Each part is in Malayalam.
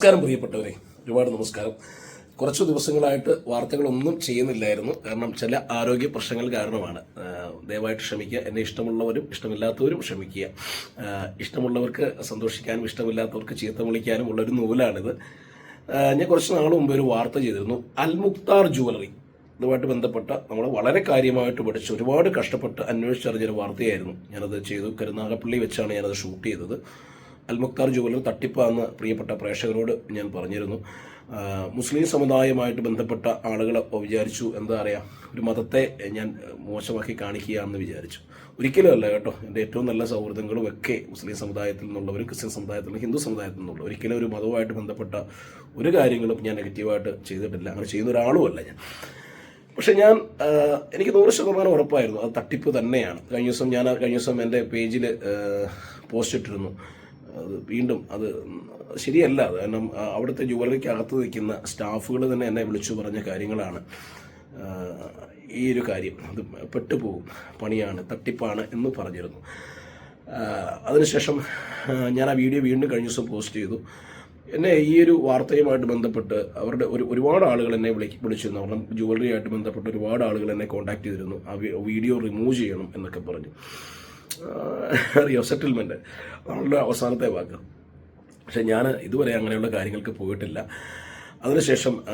നമസ്കാരം പ്രിയപ്പെട്ടവരെ. ഒരുപാട് നമസ്കാരം. കുറച്ച് ദിവസങ്ങളായിട്ട് വാർത്തകളൊന്നും ചെയ്യുന്നില്ലായിരുന്നു. കാരണം ചില ആരോഗ്യ പ്രശ്നങ്ങൾ കാരണമാണ്. ദയവായിട്ട് ക്ഷമിക്കുക. എന്നെ ഇഷ്ടമുള്ളവരും ഇഷ്ടമില്ലാത്തവരും ക്ഷമിക്കുക. ഇഷ്ടമുള്ളവർക്ക് സന്തോഷിക്കാനും ഇഷ്ടമില്ലാത്തവർക്ക് ചീത്ത വിളിക്കാനും ഉള്ളൊരു നൂലാണിത്. ഞാൻ കുറച്ച് നാൾ മുമ്പ് ഒരു വാർത്ത ചെയ്തിരുന്നു. അൽമുക്താർ ജുവലറി ഇതുമായിട്ട് ബന്ധപ്പെട്ട നമ്മൾ വളരെ കാര്യമായിട്ട് പഠിച്ച് ഒരുപാട് കഷ്ടപ്പെട്ട് അന്വേഷിച്ചറിഞ്ഞൊരു വാർത്തയായിരുന്നു. ഞാനത് ചെയ്തു. കരുനാഗപ്പള്ളി വെച്ചാണ് ഞാനത് ഷൂട്ട് ചെയ്തത്. അൽമുക്താർ ജുവലർ തട്ടിപ്പാന്ന് പ്രിയപ്പെട്ട പ്രേക്ഷകരോട് ഞാൻ പറഞ്ഞിരുന്നു. മുസ്ലിം സമുദായമായിട്ട് ബന്ധപ്പെട്ട ആളുകൾ വിചാരിച്ചു എന്താ പറയുക ഒരു മതത്തെ ഞാൻ മോശമാക്കി കാണിക്കുകയാണെന്ന് വിചാരിച്ചു. ഒരിക്കലും അല്ല കേട്ടോ എന്റെ ഏറ്റവും നല്ല സൗഹൃദങ്ങളും ഒക്കെ മുസ്ലിം സമുദായത്തിൽ നിന്നുള്ളവരും ക്രിസ്ത്യൻ സമുദായത്തിൽ നിന്നും ഹിന്ദു സമുദായത്തിൽ നിന്നുള്ള ഒരിക്കലും ഒരു മതവുമായിട്ട് ബന്ധപ്പെട്ട ഒരു കാര്യങ്ങളും ഞാൻ നെഗറ്റീവായിട്ട് ചെയ്തിട്ടില്ല. അങ്ങനെ ചെയ്യുന്ന ഒരാളുമല്ല ഞാൻ. പക്ഷെ ഞാൻ എനിക്ക് നൂറ് ശതമാനം ഉറപ്പായിരുന്നു അത് തട്ടിപ്പ് തന്നെയാണ്. കഴിഞ്ഞ ദിവസം ഞാൻ കഴിഞ്ഞ ദിവസം എന്റെ പേജിൽ പോസ്റ്റ് ഇട്ടിരുന്നു. അത് വീണ്ടും അത് ശരിയല്ല. കാരണം അവിടുത്തെ ജുവലറിക്കകത്ത് നിൽക്കുന്ന സ്റ്റാഫുകൾ തന്നെ എന്നെ വിളിച്ചു പറഞ്ഞ കാര്യങ്ങളാണ്. ഈ ഒരു കാര്യം. അത് പെട്ടുപോകും. പണിയാണ് തട്ടിപ്പാണ് എന്ന് പറഞ്ഞിരുന്നു. അതിനുശേഷം ഞാൻ ആ വീഡിയോ വീണ്ടും കഴിഞ്ഞ ദിവസം പോസ്റ്റ് ചെയ്തു. എന്നെ ഈ ഒരു വാർത്തയുമായിട്ട് ബന്ധപ്പെട്ട് അവരുടെ ഒരു ഒരുപാട് ആളുകൾ എന്നെ വിളി വിളിച്ചിരുന്നു. അവരുടെ ജുവലറിയായിട്ട് ബന്ധപ്പെട്ട് ഒരുപാട് ആളുകൾ എന്നെ കോൺടാക്ട് ചെയ്തിരുന്നു. ആ വീഡിയോ റിമൂവ് ചെയ്യണം എന്നൊക്കെ പറഞ്ഞു. അറിയോ സെറ്റിൽമെന്റ് അവളുടെ അവസാനത്തെ വാക്ക്. പക്ഷെ ഞാൻ ഇതുവരെ അങ്ങനെയുള്ള കാര്യങ്ങൾക്ക് പോയിട്ടില്ല. അതിനുശേഷം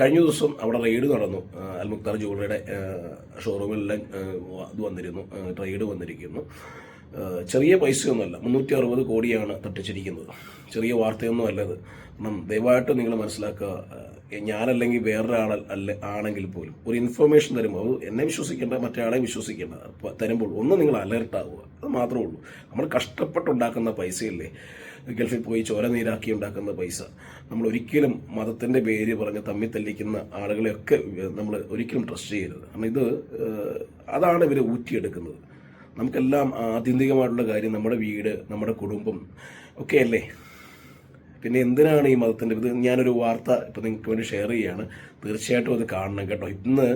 കഴിഞ്ഞ ദിവസം അവിടെ റെയ്ഡ് നടന്നു. അൽമുക്താർ ജുവലറിയുടെ ഷോറൂമിലെല്ലാം ഇത് വന്നിരുന്നു. റെയ്ഡ് വന്നിരിക്കുന്നു. ചെറിയ പൈസയൊന്നുമല്ല. മുന്നൂറ്റി അറുപത് കോടിയാണ് തട്ടിച്ചിരിക്കുന്നത്. ചെറിയ വാർത്തയൊന്നും അല്ലത് കാരണം ദയവായിട്ട് നിങ്ങൾ മനസ്സിലാക്കുക ഞാനല്ലെങ്കിൽ വേറൊരാൾ അല്ല ആണെങ്കിൽ പോലും. ഒരു ഇൻഫർമേഷൻ തരുമ്പോൾ എന്നെ വിശ്വസിക്കേണ്ട മറ്റേ വിശ്വസിക്കേണ്ട തരുമ്പോൾ ഒന്ന് നിങ്ങൾ അലേർട്ട് ആവുക. അത് മാത്രമേ ഉള്ളൂ. നമ്മൾ കഷ്ടപ്പെട്ടുണ്ടാക്കുന്ന പൈസയല്ലേ? ഗൾഫിൽ പോയി ചോര നീരാക്കി ഉണ്ടാക്കുന്ന പൈസ. നമ്മൾ ഒരിക്കലും മതത്തിന്റെ പേര് പറഞ്ഞ് തമ്മിൽ തല്ലിക്കുന്ന ആളുകളെയൊക്കെ നമ്മൾ ഒരിക്കലും ട്രസ്റ്റ് ചെയ്യരുത്. കാരണം ഇത് അതാണ് ഇവർ ഊറ്റിയെടുക്കുന്നത്. നമുക്കെല്ലാം ആത്യന്തികമായിട്ടുള്ള കാര്യം നമ്മുടെ വീട് നമ്മുടെ കുടുംബം ഒക്കെ അല്ലേ? പിന്നെ എന്തിനാണ് ഈ മതത്തിന്റെ ഇത്? ഞാനൊരു വാർത്ത ഇപ്പോൾ നിങ്ങൾക്ക് വേണ്ടി ഷെയർ ചെയ്യുകയാണ് തീർച്ചയായിട്ടും അത് കാണണം കേട്ടോ. ഇന്ന്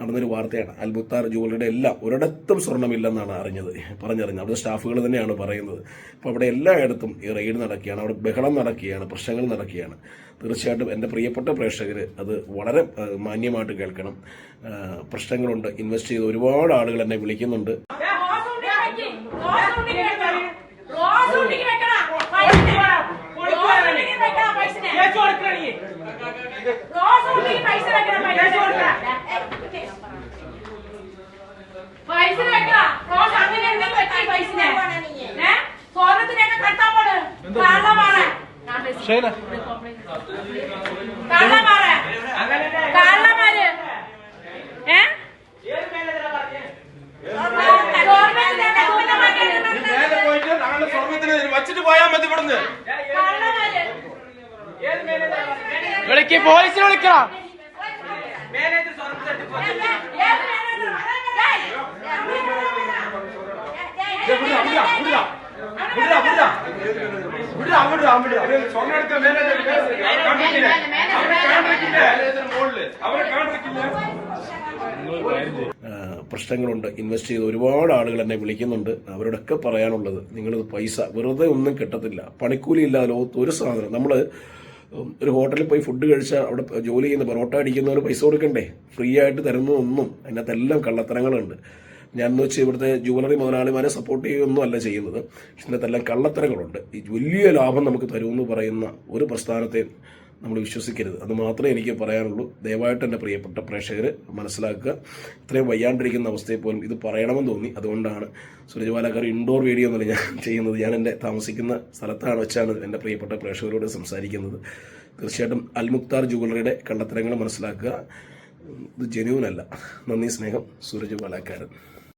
നടന്നൊരു വാർത്തയാണ്. അൽമുത്താർ ജുവലറിയുടെ എല്ലാം ഒരിടത്തും സ്വർണമില്ലെന്നാണ് അറിഞ്ഞത്. പറഞ്ഞറിഞ്ഞത്. അവിടെ സ്റ്റാഫുകൾ തന്നെയാണ് പറയുന്നത്. അപ്പോൾ അവിടെ എല്ലായിടത്തും ഈ റെയ്ഡ് നടക്കുകയാണ്. അവിടെ ബഹളം നടക്കുകയാണ്. പ്രശ്നങ്ങൾ നടക്കുകയാണ്. തീർച്ചയായിട്ടും എന്റെ പ്രിയപ്പെട്ട പ്രേക്ഷകർ അത് വളരെ മാന്യമായിട്ട് കേൾക്കണം. പ്രശ്നങ്ങളുണ്ട്. ഇൻവെസ്റ്റ് ചെയ്ത് ഒരുപാട് ആളുകൾ എന്നെ വിളിക്കുന്നുണ്ട്. പൈസ വെക്കണം റോസ് അങ്ങനെ എന്തെങ്കിലും വെച്ചേ പൈസനെ ഏ സ്വർണത്തിനൊക്കെ കെട്ടാൻ പോണ് കള്ളമാണ് കള്ളമാര് അവരെ പോലീസിനെ വിളിക്കണം. പ്രശ്നങ്ങളുണ്ട്. ഇൻവെസ്റ്റ് ചെയ്ത് ഒരുപാട് ആളുകൾ എന്നെ വിളിക്കുന്നുണ്ട്. അവരോടൊക്കെ പറയാനുള്ളത് നിങ്ങൾ പൈസ വെറുതെ ഒന്നും കിട്ടത്തില്ല. പണിക്കൂലി ഇല്ലാതെ ലോകത്ത് ഒരു സാധനം നമ്മൾ ഒരു ഹോട്ടലിൽ പോയി ഫുഡ് കഴിച്ച അവിടെ ജോലി ചെയ്യുന്ന പൊറോട്ട അടിക്കുന്നവർ പൈസ കൊടുക്കണ്ടേ? ഫ്രീ ആയിട്ട് തരുന്നതൊന്നും അതിനകത്തെല്ലാം കള്ളത്തരങ്ങളുണ്ട്. ഞാൻ എന്ന് വെച്ചാൽ ഇവിടുത്തെ ജുവലറി മുതലാളിമാരെ സപ്പോർട്ട് ചെയ്യുകയൊന്നും അല്ല ചെയ്യുന്നത്. ഇതിനകത്തെല്ലാം കള്ളത്തരങ്ങളുണ്ട്. ഈ വലിയ ലാഭം നമുക്ക് തരുമെന്ന് പറയുന്ന ഒരു പ്രസ്ഥാനത്തെ നമ്മൾ വിശ്വസിക്കരുത്. അത് മാത്രമേ എനിക്ക് പറയാനുള്ളൂ. ദയവായിട്ട് എന്റെ പ്രിയപ്പെട്ട പ്രേക്ഷകർ മനസ്സിലാക്കുക. ഇത്രയും വയ്യാണ്ടിരിക്കുന്ന അവസ്ഥയിൽ പോലും ഇത് പറയണമെന്ന് തോന്നി. അതുകൊണ്ടാണ് സുരജ് പാലക്കാർ ഇൻഡോർ വീഡിയോ എന്നല്ല ഞാൻ ചെയ്യുന്നത്. ഞാൻ എന്റെ താമസിക്കുന്ന സ്ഥലത്താണ് വെച്ചാണ് എന്റെ പ്രിയപ്പെട്ട പ്രേക്ഷകരോട് സംസാരിക്കുന്നത്. തീർച്ചയായിട്ടും അൽമുക്താർ ജുവലറിയുടെ കള്ളത്തരങ്ങൾ മനസ്സിലാക്കുക. ഇത് ജെന്യൂനല്ല നന്ദി സ്നേഹം സുരജ് പാലക്കാരൻ